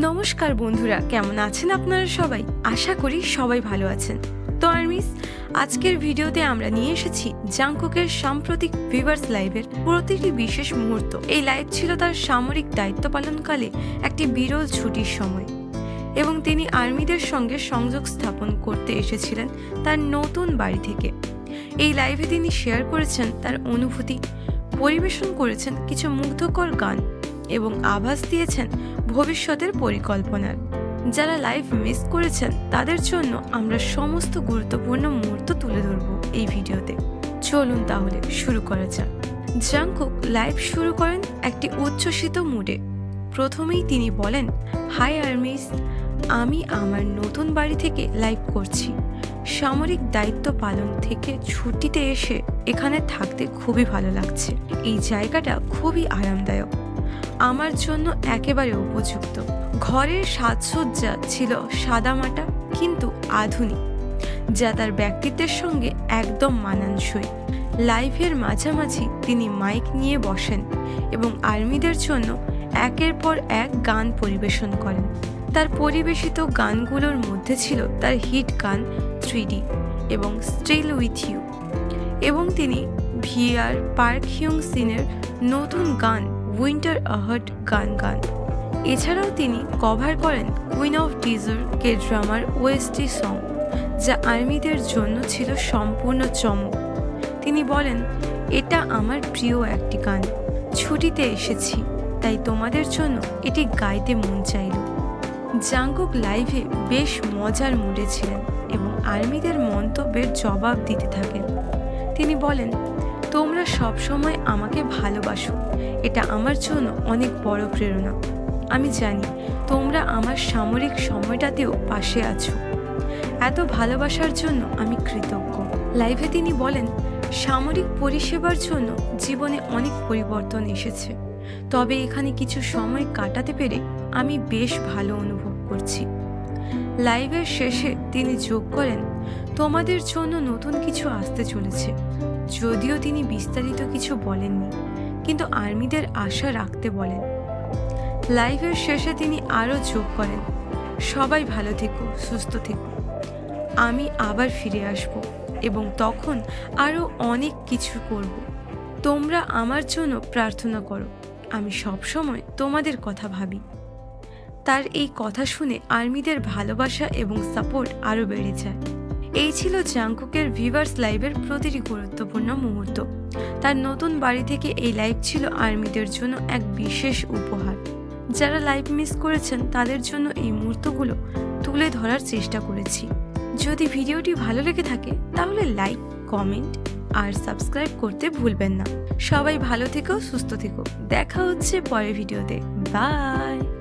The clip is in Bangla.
নমস্কার বন্ধুরা, কেমন আছেন আপনারা সবাই? আশা করি সবাই ভালো আছেন। তো আর্মিস, আজকের ভিডিওতে আমরা নিয়ে এসেছি জাংকুকের সাম্প্রতিক ভিভার্স লাইভের প্রতিটি বিশেষ মুহূর্ত। এই লাইভ ছিল তার সামরিক দায়িত্ব পালনকালে একটি বিরল ছুটির সময় এবং তিনি আর্মিদের সঙ্গে সংযোগ স্থাপন করতে এসেছিলেন তার নতুন বাড়ি থেকে। এই লাইভে তিনি শেয়ার করেছেন তার অনুভূতি, পরিবেশন করেছেন কিছু মুগ্ধকর গান। এবং আভাস দিয়েছেন ভবিষ্যতের পরিকল্পনার। যারা লাইভ মিস করেছেন, তাদের জন্য আমরা সমস্ত গুরুত্বপূর্ণ মুহূর্ত তুলে ধরব এই ভিডিওতে। চলুন তাহলে শুরু করা যাক। জাংকুক লাইভ শুরু করেন একটি উচ্ছ্বসিত মুডে প্রথমেই তিনি বলেন হাই আর্মিস আমি আমার নতুন বাড়ি থেকে লাইভ করছি। সামরিক দায়িত্ব পালন থেকে ছুটিতে এসে এখানে থাকতে খুবই ভালো লাগছে। এই জায়গাটা খুবই আরামদায়ক। আমার জন্য একেবারে উপযুক্ত। ঘরের সাজসজ্জা ছিল সাদামাটা, কিন্তু আধুনিক, যা তার ব্যক্তিত্বের সঙ্গে একদম মানানসই। লাইভের মাঝামাঝি তিনি মাইক নিয়ে বসেন এবং আর্মিদের জন্য একের পর এক গান পরিবেশন করেন। তার পরিবেশিত গানগুলোর মধ্যে ছিল তার হিট গান থ্রি এবং স্টিল উইথ ইউ। এবং তিনি ভিআর পার্ক হিউং সিনের নতুন গান উইন্টার আহার্ট গান গান। এছাড়াও তিনি কভার করেন কুইন অফ ডিজার কে ড্রামার ওয়েস্টি সং, যা আর্মিদের জন্য ছিল সম্পূর্ণ চমক। তিনি বলেন, এটা আমার প্রিয় একটি গান। ছুটিতে এসেছি, তাই তোমাদের জন্য এটি গাইতে মন চাইল। জাঙ্কুক লাইভে বেশ মজার মুডে ছিলেন এবং আর্মিদের মন্তব্যের জবাব দিতে থাকেন। তিনি বলেন তোমরা সবসময় আমাকে ভালোবাসো। এটা আমার জন্য অনেক বড় প্রেরণা। আমি জানি তোমরা আমার সামরিক সময়টাতেও পাশে আছো। এত ভালোবাসার জন্য আমি কৃতজ্ঞ। লাইভে তিনি বলেন, সামরিক পরিষেবার জন্য জীবনে অনেক পরিবর্তন এসেছে। তবে এখানে কিছু সময় কাটাতে পেরে আমি বেশ ভালো অনুভব করছি। লাইভের শেষে তিনি যোগ করেন তোমাদের জন্য নতুন কিছু আসতে চলেছে। যদিও তিনি বিস্তারিত কিছু বলেননি, কিন্তু আর্মিদের আশা রাখতে বলেন। লাইভের শেষে তিনি আরও যোগ করেন। সবাই ভালো থেকো, সুস্থ থেকো। আমি আবার ফিরে আসব এবং তখন আরও অনেক কিছু করব। তোমরা আমার জন্য প্রার্থনা করো, আমি সবসময় তোমাদের কথা ভাবি। তার এই কথা শুনে আর্মিদের ভালোবাসা এবং সাপোর্ট আরও বেড়ে যায়। এই ছিল জাংকুকের ভিভার্স লাইভের প্রতিটি গুরুত্বপূর্ণ মুহূর্ত। তার নতুন বাড়ি থেকে এই লাইভ ছিল আর্মিদের জন্য এক বিশেষ উপহার। যারা লাইভ মিস করেছেন, তাদের জন্য এই মুহূর্তগুলো তুলে ধরার চেষ্টা করেছি। যদি ভিডিওটি ভালো লেগে থাকে, তাহলে লাইক, কমেন্ট আর সাবস্ক্রাইব করতে ভুলবেন না। সবাই ভালো থেকো, সুস্থ থেকো। দেখা হচ্ছে পরের ভিডিওতে। বাই!